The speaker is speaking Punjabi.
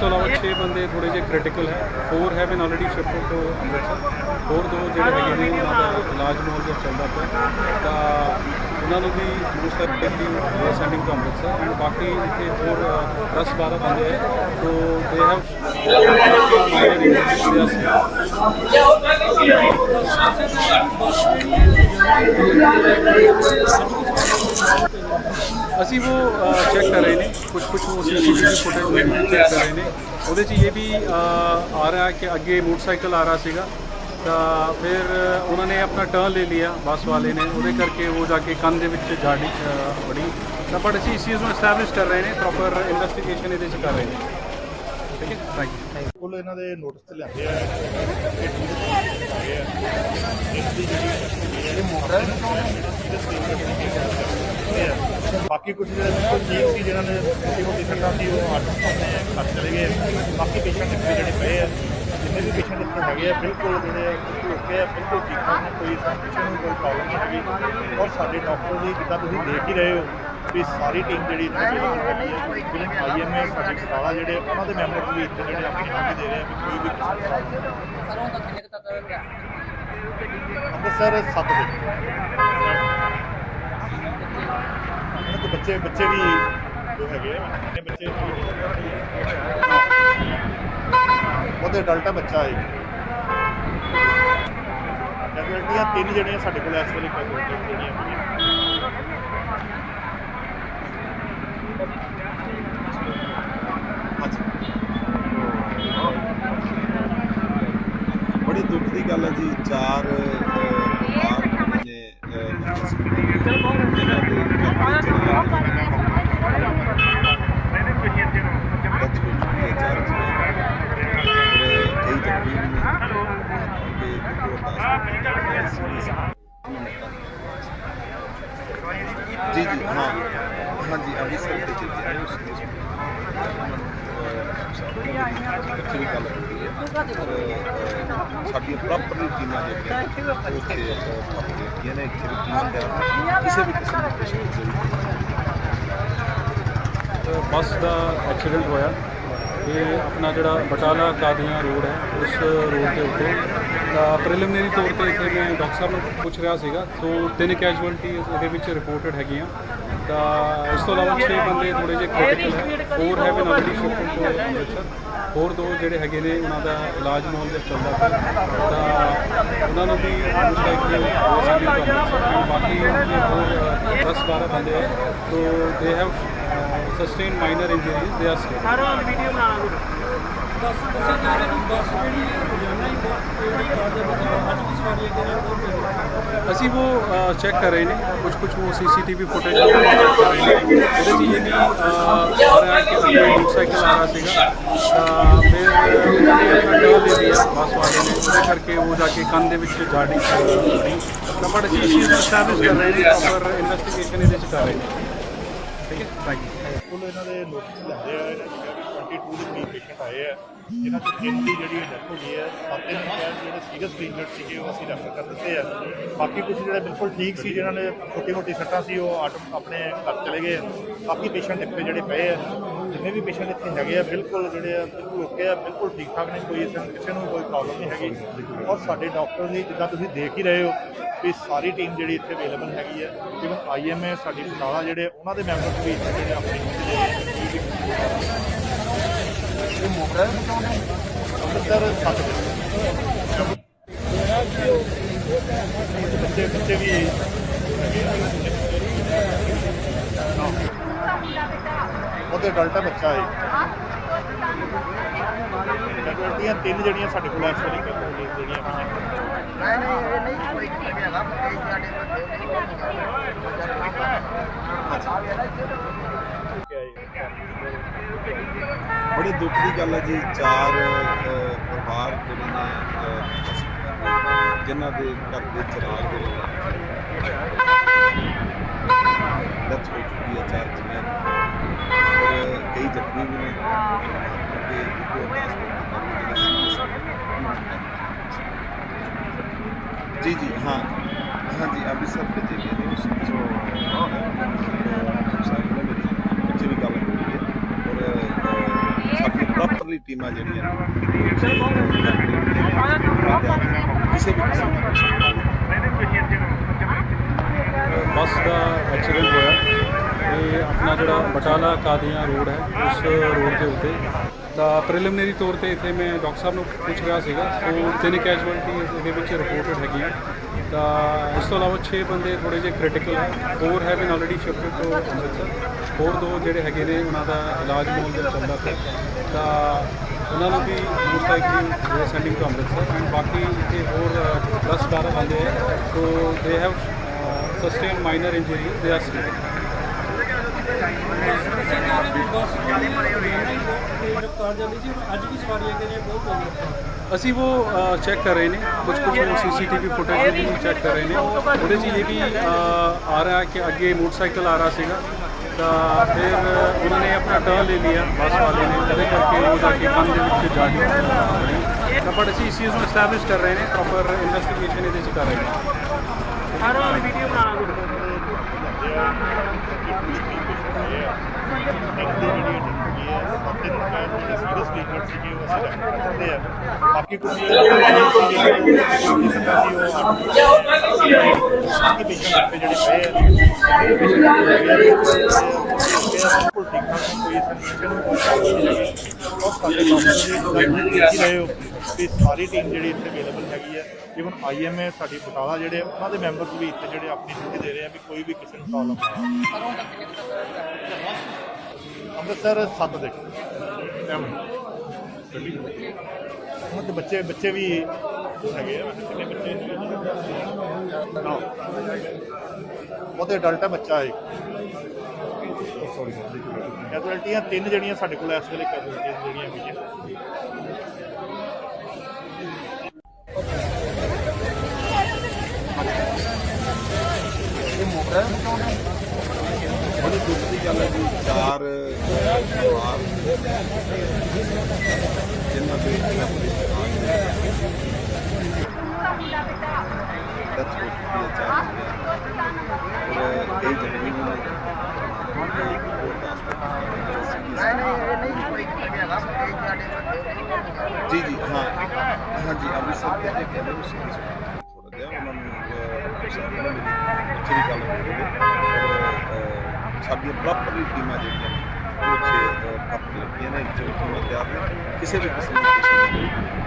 ਤੋਂ ਇਲਾਵਾ 6 ਬੰਦੇ ਥੋੜੇ ਜਿਹੇ ਕ੍ਰਿਟੀਕਲ ਹੈ। 4 have been already shifted to Amritsar ਹੋਰ ਦੋ ਜਿਹੜੇ ਹੈਗੇ ਨੇ, ਉਹਨਾਂ ਦਾ ਇਲਾਜ ਮੋਲ ਜਿਹਾ ਚੱਲਦਾ ਪਿਆ। ਤਾਂ ਉਹਨਾਂ ਨੂੰ ਵੀ most of the sending to Amritsar and ਬਾਕੀ ਇੱਥੇ ਹੋਰ 10 12 ਬੰਦੇ ਹੈ। ਤੋ ਦੇ ਹੈਵ ਮਾਈਨਰ ਇੰਜਰੀਜ਼ ਅਸੀਂ ਉਹ ਚੈੱਕ ਕਰ ਰਹੇ ਨੇ। ਕੁਝ ਕੁਝ ਉਹ ਸੀਸੀਟੀਵੀ ਫੁਟੇਜ ਚੈੱਕ ਕਰ ਰਹੇ ਨੇ। ਉਹਦੇ 'ਚ ਇਹ ਵੀ ਆ ਰਿਹਾ ਕਿ ਅੱਗੇ ਮੋਟਰਸਾਈਕਲ ਆ ਰਿਹਾ ਸੀਗਾ। ਤਾਂ ਫਿਰ ਉਹਨਾਂ ਨੇ ਆਪਣਾ ਟਰਨ ਲੈ ਲਿਆ ਬੱਸ ਵਾਲੇ ਨੇ। ਉਹਦੇ ਕਰਕੇ ਉਹ ਜਾ ਕੇ ਕੰਨ ਦੇ ਵਿੱਚ ਗਾੜੀ ਵੜੀ ਤਾਂ ਬਟ ਅਸੀਂ ਇਸ ਚੀਜ਼ ਨੂੰ ਐਸਟੈਬਲਿਸ਼ ਕਰ ਰਹੇ ਨੇ ਪ੍ਰੋਪਰ ਇਨਵੈਸਟੀਗੇਸ਼ਨ ਇਹਦੇ 'ਚ ਕਰ ਰਹੇ ਨੇ। ਠੀਕ ਹੈ ਥੈਂਕ ਯੂ ਕੋਲ ਇਹਨਾਂ ਦੇ ਨੋਟਿਸ ਤੇ ਲਿਆਂਦੇ ਆ। ਇਹ ਮੋਟਰ ਬਾਕੀ ਕੁਝ ਜਿਹੜੇ ਠੀਕ ਸੀ ਜਿਹਨਾਂ ਨੇ ਛੋਟੀ ਮੋਟੀ ਸੱਟਾਂ ਸੀ ਉਹ ਆਪਣੇ ਘਰ ਚਲੇ ਗਏ। ਬਾਕੀ ਪੇਸ਼ੈਂਟ ਇੱਥੇ ਜਿਹੜੇ ਪਏ ਆ ਜਿੰਨੇ ਵੀ ਪੇਸ਼ੈਂਟ ਇੱਥੇ ਹੈਗੇ ਆ ਬਿਲਕੁਲ ਜਿਹੜੇ ਆ, ਬਿਲਕੁਲ ਓਕੇ ਆ ਬਿਲਕੁਲ ਠੀਕ ਨੇ ਕੋਈ ਕਿਸੇ ਨੂੰ ਕੋਈ ਪ੍ਰੋਬਲਮ ਨਹੀਂ ਹੈਗੀ। ਔਰ ਸਾਡੇ ਡਾਕਟਰ ਦੀ ਜਿੱਦਾਂ ਤੁਸੀਂ ਦੇਖ ਹੀ ਰਹੇ ਹੋ ਵੀ ਸਾਰੀ ਟੀਮ ਜਿਹੜੀ ਇੱਥੇ ਆਈਐਮਏ ਸਾਡੇ ਬਟਾਲਾ ਜਿਹੜੇ ਉਹਨਾਂ ਦੇ ਮੈਂਬਰ ਵੀ ਇੱਥੇ ਜਿਹੜੇ ਆਪਣੀ ਹਾਜ਼ਰੀ ਦੇ ਰਹੇ ਆ ਵੀ ਕੋਈ ਵੀ ਕਿਸੇ ਨੂੰ ਅੰਮ੍ਰਿਤਸਰ 7 ਵਜੇ। ਉਹਨਾਂ ਦੇ ਬੱਚੇ ਬੱਚੇ ਵੀ ਜੋ ਹੈਗੇ ਆ ਕਿੰਨੇ ਬੱਚੇ ਉਹਦੇ ਅਡਲਟ ਬੱਚਾ ਹੈ ਕੈਜੁਅਲਟੀਆਂ ਤਿੰਨ ਜਿਹੜੀਆਂ ਸਾਡੇ ਕੋਲ ਇਸ ਵੇਲੇ ਕੈਜੁਅਲਟੀਆਂ ਜਿਹੜੀਆਂ ਹੈਗੀਆਂ। ਬੜੀ ਦੁੱਖ ਦੀ ਗੱਲ ਹੈ ਜੀ, ਚਾਰ ਅਹ, ਜਿਨ੍ਹਾਂ ਦੇ ਘਰ ਦੇ ਚਿਰਾਗ ਬਚ ਹੋ ਚੁੱਕੀ ਵੀ ਗੱਲ ਹੁੰਦੀ ਹੈ ਔਰ ਪ੍ਰੋਪਰਲੀ ਟੀਮਾਂ ਜਿਹੜੀਆਂ ਉਹ ਉੱਥੇ ਪੱਕ ਨੇ ਇੱਥੇ ਟੀਮ ਦਾ ਕਿਸੇ ਵੀ ਕਿਸਮ ਦੀ। ਪੇਸ਼ੈਂਟ ਬੱਸ ਦਾ ਐਕਸੀਡੈਂਟ ਹੋਇਆ। ਇਹ ਆਪਣਾ ਜਿਹੜਾ ਬਟਾਲਾ ਕਾਦੀਆਂ ਰੋਡ ਹੈ, ਉਸ ਰੋਡ ਦੇ ਉੱਤੇ। ਤਾਂ ਪ੍ਰੀਲਿਮਿਨਰੀ ਤੌਰ ਤੇ ਇੱਥੇ ਮੈਂ ਡਾਕਟਰ ਸਾਹਿਬ ਨੂੰ ਪੁੱਛ ਰਿਹਾ ਸੀਗਾ। ਸੋ ਤਿੰਨ ਕੈਜੂਅਲਟੀ ਇਹਦੇ ਵਿੱਚ ਰਿਪੋਰਟਡ ਹੈਗੀਆਂ। ਤਾਂ ਇਸ ਤੋਂ ਇਲਾਵਾ 6 ਬੰਦੇ ਥੋੜੇ ਜਿਹੇ ਕ੍ਰਿਟੀਕਲ ਹੈ 4 have been already shifted to Amritsar ਹੋਰ ਦੋ ਜਿਹੜੇ ਹੈਗੇ ਨੇ ਉਹਨਾਂ ਦਾ ਇਲਾਜ ਮੋਲ ਦੇ ਚੱਲਦਾ ਪਿਆ। ਤਾਂ ਉਹਨਾਂ ਨੂੰ ਵੀ ਸੈਂਡਿੰਗ ਟੂ ਅੰਮ੍ਰਿਤਸਰ ਐਂਡ ਬਾਕੀ ਜਿਹੜੇ ਹੋਰ 10 12 ਬੰਦੇ ਹੈ ਤੋ they have sustain minor injuries they are safe ਸਾਰਾ ਵੀਡੀਓ ਬਣਾ ਲਓ। ਦੱਸ ਦੱਸਿਆ ਜਾ ਰਿਹਾ ਕਿ ਬੱਸ ਜਿਹੜੀ ਹੈ ਰੋਜ਼ਾਨਾ ਹੀ ਜਿਹੜੀ ਕਾਰ ਦੇ ਬਚਾਅ। ਅਸੀਂ ਉਹ ਚੈੱਕ ਕਰ ਰਹੇ ਨੇ। ਕੁਝ ਕੁਝ ਉਹ ਸੀਸੀਟੀਵੀ ਫੁਟੇਜ ਨੂੰ ਚੈੱਕ ਕਰ ਰਹੇ ਨੇ। ਉਹਦੇ 'ਚ ਇਹ ਵੀ ਆ ਰਿਹਾ ਕਿ ਅੱਗੇ ਮੋਟਰਸਾਈਕਲ ਆ ਰਿਹਾ ਸੀਗਾ। ਤਾਂ ਫਿਰ ਉਹਨਾਂ ਨੇ ਆਪਣਾ ਟਰਨ ਬੱਸ ਵਾਲੇ ਨੇ। ਉਹਦੇ ਕਰਕੇ ਉਹ ਜਾ ਕੇ ਕੰਨ ਦੇ ਵਿੱਚ ਗਾੜੀ ਵੜੀ ਅਸੀਂ ਇਸ ਨੂੰ ਐਸਟੈਬਲਿਸ਼ ਕਰ ਰਹੇ ਨੇ ਪ੍ਰੋਪਰ ਇਨਵੈਸਟੀਗੇਸ਼ਨ ਇਹਦੇ 'ਚ ਕਰ ਰਹੇ ਨੇ। ਠੀਕ ਹੈ? ਥੈਂਕ ਯੂ ਕੋਲ ਦੇ ਨੋਟਿਸ ਲਿਆਂਦੇ ਆ ਇਹਨਾਂ ਨੇ ਕਿਹਾ ਵੀ 22 ਦੇ ਕਰੀਬ ਪੇਸ਼ੈਂਟ ਆਏ ਆ। ਜਿਨ੍ਹਾਂ ਚੋਂ ਤਿੰਨ ਦੀ ਜਿਹੜੀ ਡੈਥ ਹੋ ਗਈ ਹੈ ਸੱਤ ਦਿਨ ਕਹਿ ਜਿਹੜੇ ਸੀਰੀਅਸ ਇੰਜਰਡ ਸੀਗੇ, ਉਹ ਅਸੀਂ ਰੈਫਰ ਕਰ ਦਿੱਤੇ ਆ। ਬਾਕੀ ਕੁਝ ਜਿਹੜੇ ਬਿਲਕੁਲ ਠੀਕ ਸੀ ਜਿਨ੍ਹਾਂ ਨੇ ਛੋਟੀ ਮੋਟੀ ਸੱਟਾਂ ਸੀ, ਉਹ ਆਟੋ ਆਪਣੇ ਘਰ ਚਲੇ ਗਏ। ਬਾਕੀ ਪੇਸ਼ੈਂਟ ਇੱਥੇ ਜਿਹੜੇ ਪਏ ਆ, ਜਿੰਨੇ ਵੀ ਪੇਸ਼ੈਂਟ ਇੱਥੇ ਹੈਗੇ ਆ, ਬਿਲਕੁਲ ਜਿਹੜੇ ਆ, ਬਿਲਕੁਲ ਓਕੇ ਆ, ਬਿਲਕੁਲ ਠੀਕ ਠਾਕ ਨੇ, ਕੋਈ ਇਸ- ਕਿਸੇ ਨੂੰ ਕੋਈ ਪ੍ਰੋਬਲਮ ਨਹੀਂ ਹੈਗੀ। ਔਰ ਸਾਡੇ ਡਾਕਟਰ ਦੀ, ਜਿੱਦਾਂ ਤੁਸੀਂ ਦੇਖ ਹੀ ਰਹੇ ਹੋ ਵੀ ਸਾਰੀ ਟੀਮ ਜਿਹੜੀ ਇੱਥੇ ਅਵੇਲੇਬਲ ਹੈਗੀ ਹੈ ਜਿਵੇਂ ਆਈਐਮਏ ਸਾਡੀ ਪਟਾਲਾ ਜਿਹੜੇ, ਉਹਨਾਂ ਦੇ ਮੈਂਬਰ ਵੀ ਇੱਥੇ ਜਿਹੜੇ ਆਪਣੀ ਇਹ ਅੰਮ੍ਰਿਤਸਰ 7 ਵਜੇ ਬੱਚੇ ਬੱਚੇ ਵੀ ਹੈਗੇ। ਉਹਦੇ ਅਡਲਟ ਬੱਚਾ ਹੈ ਕੈਜੁਅਲਟੀਆਂ ਤਿੰਨ ਜਿਹੜੀਆਂ ਸਾਡੇ ਕੋਲ ਇਸ ਵੇਲੇ ਕੈਜੁਅਲਟੀਆਂ ਜਿਹੜੀਆਂ ਪਈਆਂ ਬੜੀ ਦੁੱਖ ਦੀ ਗੱਲ ਹੈ ਜੀ। ਚਾਰ ਪਰਿਵਾਰ ਜਿਹੜੇ ਨੇ ਜਿਨ੍ਹਾਂ ਦੇ ਘਰ ਦੇ ਚਿਰਾਗ ਜਿਹੜੇ ਡੈਥ ਹੋ ਚੁੱਕੀ ਹੈ ਚਾਰ ਦੀ। ਔਰ ਕਈ ਜ਼ਖਮੀ ਵੀ ਨੇ। ਤੇ ਜੀ ਜੀ ਹਾਂ। ਹਾਂਜੀ ਅੰਮ੍ਰਿਤਸਰ ਭੇਜੇ ਗਏ ਨੇ ਉਸ ਵਿੱਚ ਬੱਚੇ ਵੀ ਗੱਲ ਹੋ ਰਹੀ ਹੈ ਔਰ ਅਹ, ਟੀਮਾਂ ਜਿਹੜੀਆਂ ਕਿਸੇ ਵੀ ਕਿਸਮ ਬੱਸ ਦਾ ਐਕਸੀਡੈਂਟ ਹੋਇਆ ਇਹ ਆਪਣਾ ਜਿਹੜਾ ਬਟਾਲਾ ਕਾਦੀਆਂ ਰੋਡ ਹੈ ਉਸ ਰੋਡ ਦੇ ਉੱਤੇ। ਤਾਂ ਪ੍ਰੀਲਿਮਿਨਰੀ ਤੌਰ ਤੇ ਇੱਥੇ ਮੈਂ ਡਾਕਟਰ ਸਾਹਿਬ ਨੂੰ ਪੁੱਛ ਰਿਹਾ ਸੀਗਾ ਸੋ ਤਿੰਨ ਕੈਜੁਅਲਟੀ ਇਹਦੇ ਵਿੱਚ ਰਿਪੋਰਟਡ ਹੈਗੀਆਂ। ਤਾਂ ਇਸ ਤੋਂ ਇਲਾਵਾ 6 ਬੰਦੇ ਥੋੜੇ ਜਿਹੇ ਕ੍ਰਿਟੀਕਲ ਹੈ। Four have been already shifted to Amritsar. ਹੋਰ ਦੋ ਜਿਹੜੇ ਹੈਗੇ ਨੇ, ਉਹਨਾਂ ਦਾ ਇਲਾਜ ਮੋਲ ਦੇ ਚੱਲਦਾ ਪਿਆ ਤਾਂ ਉਹਨਾਂ ਨੂੰ ਵੀ most likely they sending to Amritsar and ਬਾਕੀ ਇੱਥੇ ਹੋਰ 10 12 ਬੰਦੇ ਹੈ। So they have sustain minor injuries they are ਦੱਸਿਆ ਜਾ ਜਾਂਦੀ ਸੀ ਅੱਜ ਵੀ ਸਵਾਰੀਆਂ ਜਿਹੜੀਆਂ ਬਹੁਤ ਤੇਜ਼ ਰਫ਼ਤਾਰ ਅਸੀਂ ਉਹ ਚੈੱਕ ਕਰ ਰਹੇ ਨੇ ਕੁਝ ਕੁਝ ਸੀਸੀਟੀਵੀ ਫੁਟੇਜ ਵੀ ਚੈੱਕ ਕਰ ਰਹੇ ਨੇ ਉਹਦੇ 'ਚ ਇਹ ਵੀ ਆ ਰਿਹਾ ਕਿ ਅੱਗੇ ਮੋਟਰਸਾਈਕਲ ਆ ਰਿਹਾ ਸੀਗਾ ਤਾਂ ਫਿਰ ਉਹਨਾਂ ਨੇ ਆਪਣਾ ਟਰਨ ਲੈ ਲਿਆ ਬੱਸ ਵਾਲੇ ਨੇ ਉਹਦੇ ਕਰਕੇ ਉਹ ਜਾ ਕੇ ਕੰਮ ਵਿੱਚ ਜਾ ਕੇ ਤਾਂ ਪਰ ਅਸੀਂ ਇਸ ਨੂੰ ਐਸਟੈਬਲਿਸ਼ ਕਰ ਰਹੇ ਨੇ ਪ੍ਰੋਪਰ ਇਨਵੈਸਟੀਗੇਸ਼ਨ ਇਹਦੇ 'ਚ ਕਰ ਰਹੇ ਨੇ ਹਰ ਵਾਰ ਵੀਡੀਓ ਬਣਾ ਲਓ ਬਾਕੀ ਕੁਝ ਬਾਕੀ ਪੇਸ਼ੈਂਟ ਜਿਹੜੇ ਪਏ ਆ ਬਿਲਕੁਲ ਠੀਕ ਠਾਕ ਕੋਈ ਇਨਫੈਕਸ਼ਨ ਉਹ ਸਾਡੇ ਕੰਮ ਦੇ ਰਹੇ ਹੋ ਕਿ ਸਾਰੀ ਟੀਮ ਜਿਹੜੀ ਇੱਥੇ ਅਵੇਲੇਬਲ ਹੈਗੀ ਹੈ ਇਵਨ ਆਈਐਮਏ ਸਾਡੀ ਬਟਾਲਾ ਜਿਹੜੇ ਉਹਨਾਂ ਦੇ ਮੈਂਬਰਸ ਵੀ ਇੱਥੇ ਜਿਹੜੇ ਆਪਣੀ ਡਿਊਟੀ ਦੇ ਰਹੇ ਆ ਵੀ ਕੋਈ ਵੀ ਕਿਸੇ ਨੂੰ ਪ੍ਰੋਬਲਮ ਨਾ ਆਵੇ ਅੰਮ੍ਰਿਤਸਰ 7 ਦੇ। ਉਹਨਾਂ ਦੇ ਬੱਚੇ ਬੱਚੇ ਵੀ ਹੈਗੇ ਆ ਕਿੰਨੇ ਬੱਚੇ ਨੇ? ਨਾ। ਉਹਦੇ ਅਡਲਟ ਹੈ ਬੱਚਾ ਇੱਕ ਸੌਰੀ ਕੈਜੁਅਲਟੀਆਂ ਤਿੰਨ ਜਿਹੜੀਆਂ ਸਾਡੇ ਕੋਲ ਇਸ ਵੇਲੇ ਕੈਜੁਅਲਟੀਆਂ ਜਿਹੜੀਆਂ ਹੈਗੀਆਂ ਬੜੀ ਦੁੱਖ ਦੀ ਗੱਲ ਹੈ ਜੀ ਚਾਰ ਪਰਿਵਾਰ ਜਿਨ੍ਹਾਂ ਦੇ ਆਪਣੇ ਪ੍ਰਾਣ ਨੇ ਡੈਥ ਹੋ ਚੁੱਕੀ ਹੈ ਚਾਰ ਦੀ ਔਰ ਇਹ ਜ਼ਰੂਰੀ ਨਹੀਂ ਜੀ ਜੀ ਹਾਂ ਹਾਂ ਜੀ ਅੰਮ੍ਰਿਤਸਰ ਦੇ ਜਿਹੜੇ ਕਹਿੰਦੇ ਨੇ ਸੀਰੀਅਸ ਥੋੜਾ ਜਿਹਾ ਉਹਨਾਂ ਨੂੰ ਸਾਹਿਬ ਨਾਲ ਮੇਰੀ ਅੱਛੀ ਗੱਲ ਹੋਈ ਹੈ ਸਾਡੀਆਂ ਪ੍ਰੋਪਰਲੀ ਟੀਮਾਂ ਜਿਹੜੀਆਂ ਨੇ ਉਹ ਉੱਥੇ ਪ੍ਰੋਪਰ ਲੱਗੀਆਂ ਨੇ ਜੋ ਟੀਮਾਂ ਤਿਆਰ ਨੇ ਕਿਸੇ ਵੀ ਕਿਸਮ ਦੀ